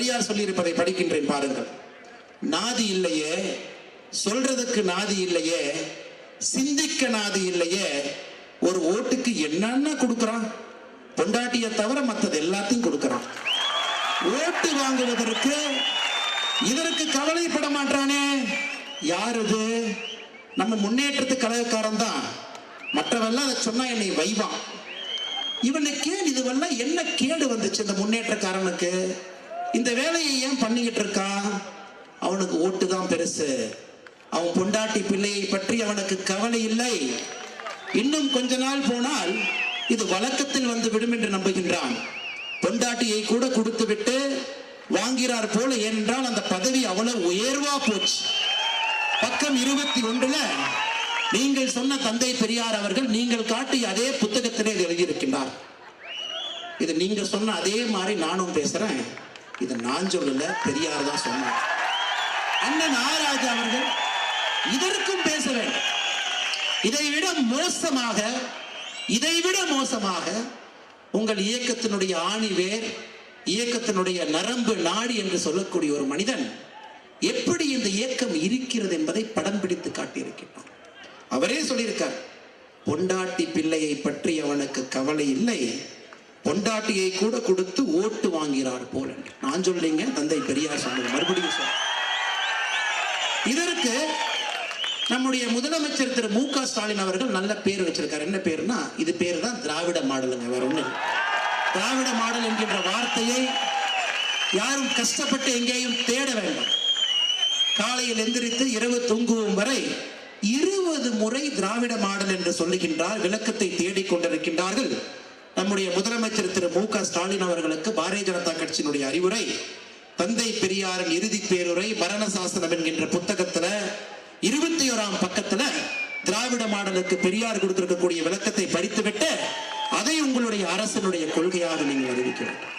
பெரியார் சொல்லியிருப்பதை படிக்கின்றேன் பாருங்கள். நாதி இல்லையே சொல்றதுக்கு நாதி இல்லையே சிந்திக்க நாதி இல்லையே ஒரு ஓட்டுக்கு என்னென்ன கொடுக்கறான்? பொண்டாட்டிய தவிர மற்றது எல்லாத்தையும் கொடுக்கறான். ஓட்டு வாங்குவதற்கு இதற்கு கவலைப்பட மாட்டானே. யார் இது நம்ம முன்னேற்றத்து கழகக்காரன் தான். மற்றவெல்லாம் அதை சொன்னா என்னை வைவான். இவனுக்கு இதுவெல்லாம் என்ன கேடு வந்துச்சு இந்த முன்னேற்றக்காரனுக்கு? இந்த வேலையை ஏன் பண்ணிக்கிட்டு இருக்கான் அவனுக்கு ஓட்டு தான் பெருசு. அவன் பொண்டாட்டி பிள்ளையை பற்றி அவனுக்கு கவலை இல்லை. இன்னும் கொஞ்ச நாள் போனால் இது வழக்கத்தில் வந்து விடும் என்று நம்புகின்றான். பொண்டாட்டியை கூட கொடுத்து விட்டு வாங்கிறார் போல ஏனென்றால் அந்த பதவி அவ்வளவு உயர்வா போச்சு. பக்கம் இருபத்தி ஒன்றுல நீங்கள் சொன்ன தந்தை பெரியார் அவர்கள் நீங்கள் காட்டிய அதே புத்தகத்திலே எழுதியிருக்கின்றார். இது நீங்க சொன்ன அதே மாதிரி நானும் பேசுறேன். இதை நான் சொல்லல பெரியார் தான் சொன்னார். அண்ணன் ஆராஜ் அவர்கள் இதற்கும் பேச வேண்டும். இதைவிட மோசமாக இதைவிட மோசமாக உங்கள் இயக்கத்தினுடைய ஆணிவேர் இயக்கத்தினுடைய நரம்பு நாடி என்று சொல்லக்கூடிய ஒரு மனிதன் எப்படி இந்த இயக்கம் இருக்கிறது என்பதை படம் பிடித்து காட்டியிருக்கிறார் அவரே சொல்லியிருக்கார் பொண்டாட்டி பிள்ளையை பற்றி அவனுக்கு கவலை இல்லை. பொண்டாட்டியை கூட கொடுத்து ஓட்டு வாங்கிறார் போல. நான் சொல்லிங்க தந்தை பெரியார் சொன்னது. மறுபடியும் சார் இதற்கு நம்முடைய முதலமைச்சர் திரு மு க ஸ்டாலின் அவர்கள் நல்ல பேர் வச்சிருக்காரு. என்ன பேருனா இது பேர் தான் திராவிட மாடலுங்க வேற ஒண்ணு திராவிட மாடல் என்கின்ற வார்த்தையை யாரும் கஷ்டப்பட்டு எங்கேயும் தேட வேண்டாம். காலையில் எந்திரித்து இரவு தூங்குவோம் வரை இருபது முறை திராவிட மாடல் என்று சொல்லுகின்றார் விளக்கத்தை தேடிக் கொண்டிருக்கின்றார்கள். நம்முடைய முதலமைச்சர் திரு மு க ஸ்டாலின் அவர்களுக்கு பாரதிய ஜனதா கட்சியினுடைய அறிவுரை தந்தை பெரியாரின் இறுதி பேருரை மரண சாசனம் என்கின்ற புத்தகத்துல இருபத்தி ஓராம் பக்கத்துல திராவிட மாடலுக்கு பெரியார் கொடுத்திருக்கக்கூடிய விளக்கத்தை படித்துவிட்டு அதை உங்களுடைய அரசனுடைய கொள்கையாக நீங்கள் அறிவிக்க வேண்டும்